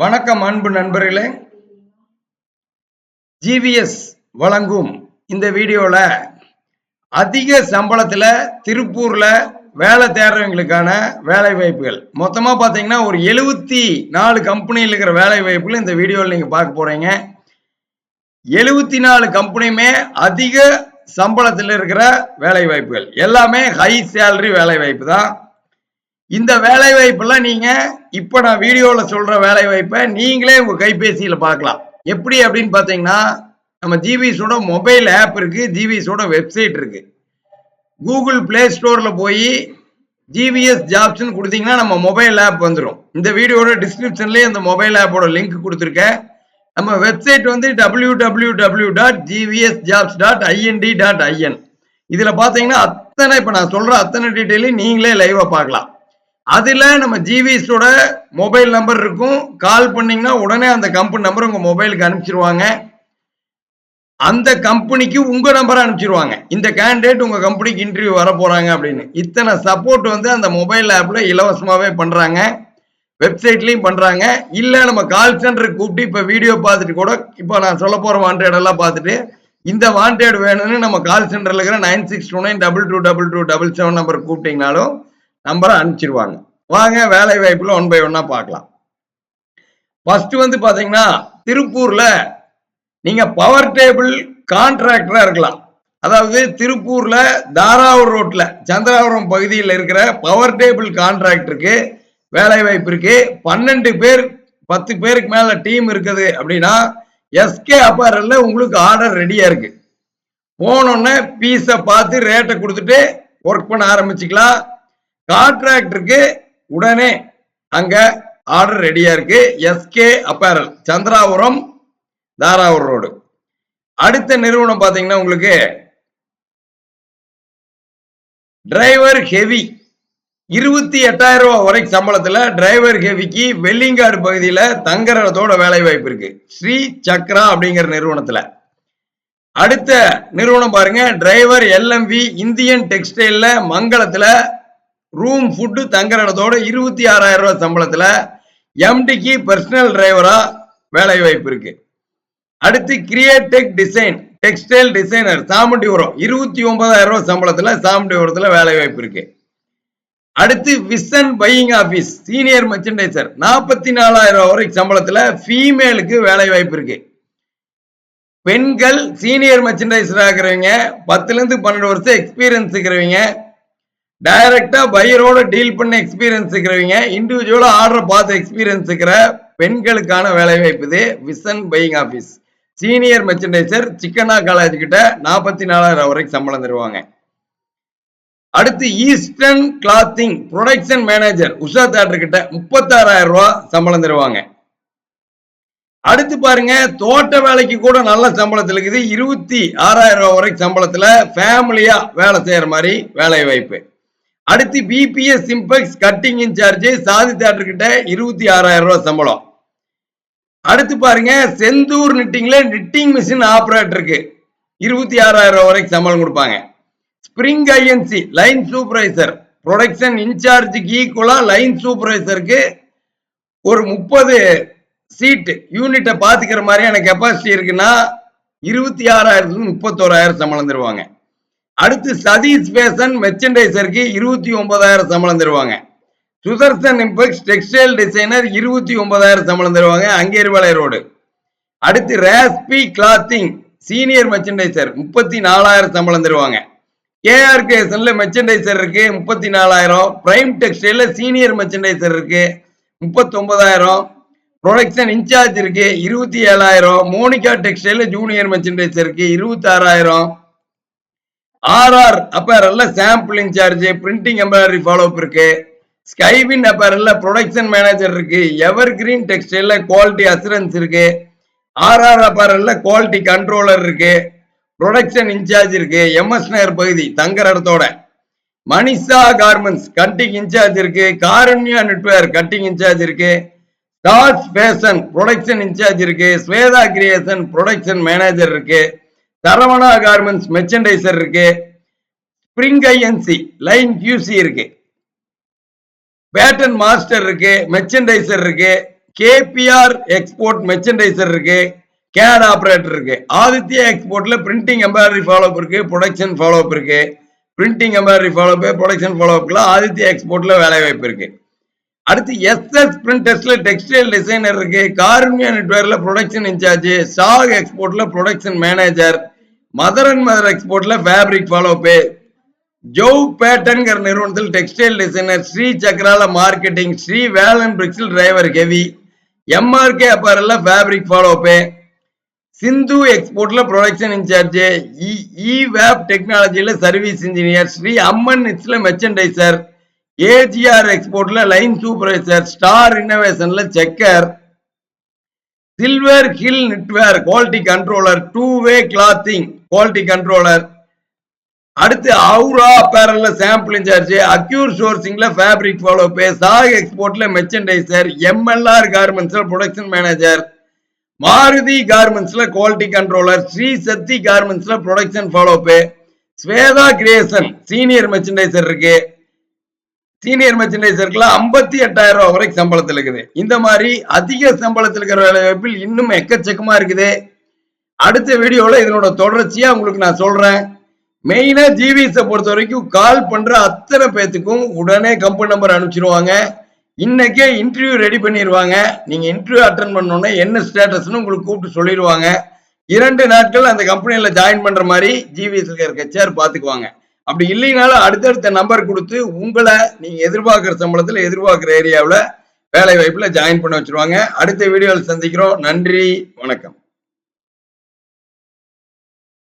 வணக்கம் அன்பு நண்பர்களே. ஜிவிஎஸ் வழங்கும் இந்த வீடியோல அதிக சம்பளத்துல திருப்பூர்ல வேலை தேடுறவங்களுக்கான வேலை வாய்ப்புகள். மொத்தமா பாத்தீங்கன்னா ஒரு எழுபத்தி நாலு கம்பெனியில் இருக்கிற வேலை வாய்ப்புகள் இந்த வீடியோவில் நீங்க பார்க்க போறீங்க. எழுபத்தி நாலு கம்பெனியுமே அதிக சம்பளத்தில் இருக்கிற வேலை வாய்ப்புகள். எல்லாமே ஹை சேலரி வேலை வாய்ப்பு தான். இந்த வேலை வாய்ப்பெல்லாம் நீங்க இப்ப நான் வீடியோல சொல்ற வேலை வாய்ப்பை நீங்களே உங்க கைபேசியில பார்க்கலாம். எப்படி அப்படின்னு பாத்தீங்கன்னா நம்ம ஜிவிஸோட மொபைல் ஆப் இருக்கு ஜிவிஸோட வெப்சைட் இருக்கு. கூகுள் பிளே ஸ்டோர்ல போய் ஜிவிஎஸ் ஜாப்ஸ்னு கொடுத்தீங்கன்னா நம்ம மொபைல் ஆப் வந்துடும் இந்த வீடியோட டிஸ்கிரிப்ஷன்லேயே இந்த மொபைல் ஆப்போட லிங்க் கொடுத்துருக்கேன். நம்ம வெப்சைட் வந்து W W W dot GVS jobs dot IND dot IN இதில் பார்த்தீங்கன்னா அத்தனை இப்போ நான் சொல்கிற அத்தனை டீட்டெயிலையும் நீங்களே லைவாக பார்க்கலாம். அதுல நம்ம ஜிவிஸோட மொபைல் நம்பர் இருக்கும். கால் பண்ணீங்கன்னா உடனே அந்த கம்பெனி நம்பர் உங்க மொபைலுக்கு அனுப்பிச்சிருவாங்க. அந்த கம்பெனிக்கு உங்க நம்பரை அனுப்பிச்சிருவாங்க. இந்த கேண்டிடேட் உங்க கம்பெனிக்கு இன்டர்வியூ வர போறாங்க அப்படின்னு. இத்தனை சப்போர்ட் வந்து அந்த மொபைல் ஆப்ல இலவசமாவே பண்றாங்க. வெப்சைட்லயும் பண்றாங்க. இல்ல நம்ம கால் சென்டருக்கு கூப்பிட்டு இப்ப வீடியோ பார்த்துட்டு கூட இப்ப நான் சொல்ல போற வாண்டட் எல்லாம் பார்த்துட்டு இந்த வாண்டட் வேணும்னு நம்ம கால் சென்டர்ல இருக்கிற nine six two nine double two double two double seven number கூப்பிட்டீங்கனாலும் நம்பரை அனுப்பிச்சிருவாங்க. வாங்க வேலை வாய்ப்புல ஒன் பை ஒன்னா பார்க்கலாம். ஃபர்ஸ்ட் வந்து பாத்தீங்கன்னா திருப்பூர்ல நீங்க பவர் டேபிள் கான்ட்ராக்டரா இருக்கலாம். அதாவது திருப்பூர்ல தாராவூர் ரோட்ல சந்திராபுரம் பகுதியில் இருக்கிற பவர் டேபிள் கான்ட்ராக்டருக்கு வேலை வாய்ப்பு இருக்கு. பன்னெண்டு பேர் பத்து பேருக்கு மேல டீம் இருக்குது அப்படின்னா எஸ்கே அப்பாரல்ல உங்களுக்கு ஆர்டர் ரெடியா இருக்கு. போனோடனே பீஸை பார்த்து ரேட்டை கொடுத்துட்டு ஒர்க் பண்ண ஆரம்பிச்சுக்கலாம். கான்ட்ராக்டருக்கு உடனே அங்க ஆர்டர் ரெடியா இருக்கு. SK apparel Chandrapuram Tharavur road அடுத்த நிறுவனம் பாத்தீங்கன்னா உங்களுக்கு டிரைவர் ஹெவி இருபத்தி எட்டாயிரம் ரூபாய் வரைக்கும் சம்பளத்துல டிரைவர் ஹெவிக்கு வெள்ளிங்காடு பகுதியில தங்கரத்தோட வேலை வாய்ப்பு இருக்கு. ஸ்ரீ சக்ரா அப்படிங்கிற நிறுவனத்துல. அடுத்த நிறுவனம் பாருங்க. டிரைவர் எல்எம்வி இந்தியன் டெக்ஸ்டைல்ல மங்களத்துல ரூம் ஃபுட்டு தங்குற இடத்தோட இருபத்தி ஆறாயிரம் ரூபாய் சம்பளத்துல எம்டிக்கு பர்சனல் டிரைவரா வேலை வாய்ப்பு இருக்கு. அடுத்து Createch design textile designer Chamundipuram இருபத்தி ஒன்பதாயிரம் ரூபாய் சம்பளத்துல சாமுண்டிபுரத்துல வேலை வாய்ப்பு இருக்கு. அடுத்து Vision buying office senior merchandiser நாற்பத்தி நாலாயிரம் ரூபாய் வரைக்கும் சம்பளத்துல ஃபீமேலுக்கு வேலை வாய்ப்பு இருக்கு. பெண்கள் சீனியர் மெர்ச்சன்டைசர் ஆகிறவங்க பத்துல இருந்து பன்னெண்டு வருஷம் எக்ஸ்பீரியன்ஸ் இருக்கிறவங்க டைரக்டா பையரோட டீல் பண்ண எக்ஸ்பீரியன்ஸ் இருக்கிறவங்க இண்டிவிஜுவலா ஆர்டர் பார்த்த எக்ஸ்பீரியன்ஸ் இருக்கிற பெண்களுக்கான வேலை வாய்ப்பு இது Vision buying office senior merchandiser Chikkanna college கிட்ட நாற்பத்தி நாலாயிரம் வரைக்கும் சம்பளம் தருவாங்க. அடுத்து Eastern clothing production manager Usha theatre கிட்ட முப்பத்தாறாயிரம் ரூபாய் சம்பளம் தருவாங்க. அடுத்து பாருங்க தோட்ட வேலைக்கு கூட நல்ல சம்பளத்தில் இருக்குது. இருபத்தி ஆறாயிரம் ரூபாய் வரைக்கும் சம்பளத்தில் ஃபேமிலியா வேலை செய்யற மாதிரி வேலை வாய்ப்பு அடுத்து BPS Simpex cutting incharge Sathi theatre கிட்ட இருபத்தி ஆறாயிரம் ரூபாய் சம்பளம். அடுத்து பாருங்க செந்தூர் நிட்டிங்ல நிட்டிங் மிஷின் ஆபரேட்டருக்கு இருபத்தி ஆறாயிரம் ரூபாய் வரைக்கும் சம்பளம் கொடுப்பாங்க. Spring INC line supervisor production இன்சார்ஜுக்கு ஈக்குவலா லைன் சூப்பர்வைசருக்கு ஒரு முப்பது சீட்டு யூனிட்டை பாத்துக்கிற மாதிரியான கெப்பாசிட்டி இருக்குன்னா இருபத்தி ஆறாயிரத்துக்கு முப்பத்தோராயிரம் சம்பளம் தருவாங்க. அடுத்து சதீஷ் ஃபேஷன் மெர்ச்சன்டைசருக்கு இருபத்தி ஒன்பதாயிரம் சம்பளம் தருவாங்க. சுதர்சன் இம்பெக்ஸ் டெக்ஸ்டைல் டிசைனர் இருபத்தி ஒன்பதாயிரம் சம்பளம் தருவாங்க அங்கேரிவாலை ரோடு அடுத்து ரேஸ்பி கிளாத்திங் சீனியர் மெர்ச்சன்டைசர் முப்பத்தி நாலாயிரம் சம்பளம் தருவாங்க. கேஆர் கேசன்ல மெர்ச்சன்டைசர் இருக்கு முப்பத்தி நாலாயிரம். பிரைம் டெக்ஸ்டைல சீனியர் மெர்ச்சன்டைசர் இருக்கு முப்பத்தி ஒன்பதாயிரம். ப்ரொடக்ஷன் இன்சார்ஜ் இருக்கு இருபத்தி ஏழாயிரம். மோனிகா டெக்ஸ்டைல ஜூனியர் மெர்ச்சன்டைசர் இருக்கு இருபத்தி ஆறாயிரம். RR அப்பேரல்ல sample incharge printing embroidery follow இருக்கு. ஸ்கைவின் அப்பேரல்ல ப்ரொடக்ஷன் மேனேஜர் இருக்கு. எவர் கிரீன் டெக்ஸ்டைல்ல குவாலிட்டி அசூரன்ஸ் இருக்கு ஆர்ஆர் அப்பேரல்ல குவாலிட்டி கண்ட்ரோலர் இருக்கு. ப்ரொடக்ஷன் இன்சார்ஜ் இருக்கு. எம்எஸ் நகர் பகுதி தங்குற இடத்தோட. மனிஷா கார்மெண்ட்ஸ் கட்டிங் இன்சார்ஜ் இருக்கு. காரண்யா நெட்வேர் கட்டிங் இன்சார்ஜ் இருக்கு. ஸ்டார்ஸ் ஃபேஷன் ப்ரொடக்ஷன் இன்சார்ஜ் இருக்கு. ஸ்வேதா கிரியேஷன் ப்ரொடக்ஷன் மேனேஜர் இருக்கு. சரவணா கார்மெண்ட்ஸ் மெர்ச்சன்டைசர் இருக்கு. ஸ்பிரிங் ஐஎன்சி லைன் கியூசி இருக்கு. பேட்டன் மாஸ்டர் இருக்கு மெர்ச்சன்டைசர் இருக்கு. கேபிஆர் எக்ஸ்போர்ட் மெர்ச்சன்டைசர் இருக்கு. கேட் ஆப்ரேட்டர் இருக்கு. ஆதித்யா எக்ஸ்போர்ட்ல பிரிண்டிங் எம்ப்ராய்டரி ஃபாலோ இருக்கு ப்ரொடக்ஷன் ஃபாலோ இருக்கு. Printing embroidery follow production follow Aditya எக்ஸ்போர்ட்ல வேலை வாய்ப்பு இருக்கு. அடுத்து எஸ்எஸ் பிரிண்டர்ஸ்ல டெக்ஸ்டைல் டிசைனர் இருக்கு. கார்மியா நெட்வேர்ல ப்ரொடக்ஷன் இன்சார்ஜ். சாக் எக்ஸ்போர்ட்ல production manager Mother and Mother எக்ஸ்போர்ட்ல fabric follow பே ஜோவ் பேட்டன்கிற நிறுவனத்தில் டெக்ஸ்டைல் டிசைனர் ஸ்ரீ சக்கரால மார்க்கெட்டிங் ஸ்ரீ வேலன் பிரிக்ஸில் டிரைவர் ஹெவி எம்ஆர்கே அப்பரல்ல ஃபேப்ரிக் ஃபாலோ பே சிந்து எக்ஸ்போர்ட்ல ப்ரொடக்ஷன் இன்சார்ஜ். இ வேப் டெக்னாலஜியில சர்வீஸ் இன்ஜினியர் ஸ்ரீ அம்மன் இட்ஸ்ல மெர்ச்சன்டைசர் ஏஜிஆர் எக்ஸ்போர்ட்ல line supervisor star இன்னோவேஷன்ல checker silver hill netwear quality controller two way clothing quality controller. அடுத்து அவுரா அப்பேரல்ல சாம்பிள் இன்சார்ஜ் அக்யூர் சோர்சிங்ல ஃபேப்ரிக் ஃபாலோ பே சாக் எக்ஸ்போர்ட்ல மெர்ச்சன்டைசர் எம்எல்ஆர் கார்மெண்ட்ஸ்ல ப்ரொடக்ஷன் மேனேஜர் மாருதி கார்மெண்ட்ஸ்ல குவாலிட்டி கண்ட்ரோலர் ஸ்ரீ சக்தி கார்மெண்ட்ஸ்ல ப்ரொடக்ஷன் ஃபாலோ பே ஸ்வேதா கிரியேஷன் சீனியர் மெர்ச்சன்டைசர் இருக்கு. சீனியர் மெர்ச்சன்டைசருக்குலாம் ஐம்பத்தி எட்டாயிரம் ரூபாய் வரைக்கும் சம்பளத்தில் இருக்குது. இந்த மாதிரி அதிக சம்பளத்தில் இருக்கிற வேலை வாய்ப்பில் இன்னும் எக்கச்சக்கமா இருக்குது. அடுத்த வீடியோல இதனோட தொடர்ச்சியா உங்களுக்கு நான் சொல்றேன். மெயினா ஜிவிஎஸை பொறுத்த வரைக்கும் கால் பண்ற அத்தனை பேத்துக்கும் உடனே கம்பெனி நம்பர் அனுப்பிச்சிருவாங்க. இன்னைக்கே இன்டர்வியூ ரெடி பண்ணிடுவாங்க நீங்க இன்டர்வியூ அட்டன் பண்ணோன்னே என்ன ஸ்டேட்டஸ்னு உங்களுக்கு கூப்பிட்டு சொல்லிடுவாங்க இரண்டு நாட்கள் அந்த கம்பெனியில ஜாயின் பண்ற மாதிரி ஜிவிஎஸ்ல இருக்க சேர் பாத்துக்குவாங்க. அப்படி இல்லைனாலும் அடுத்தடுத்த நம்பர் கொடுத்து உங்களை நீங்க எதிர்பார்க்குற சம்பளத்துல எதிர்பார்க்குற ஏரியாவில் வேலை வாய்ப்பில் ஜாயின் பண்ண வச்சிருவாங்க. அடுத்த வீடியோவில் சந்திக்கிறோம். நன்றி. வணக்கம்.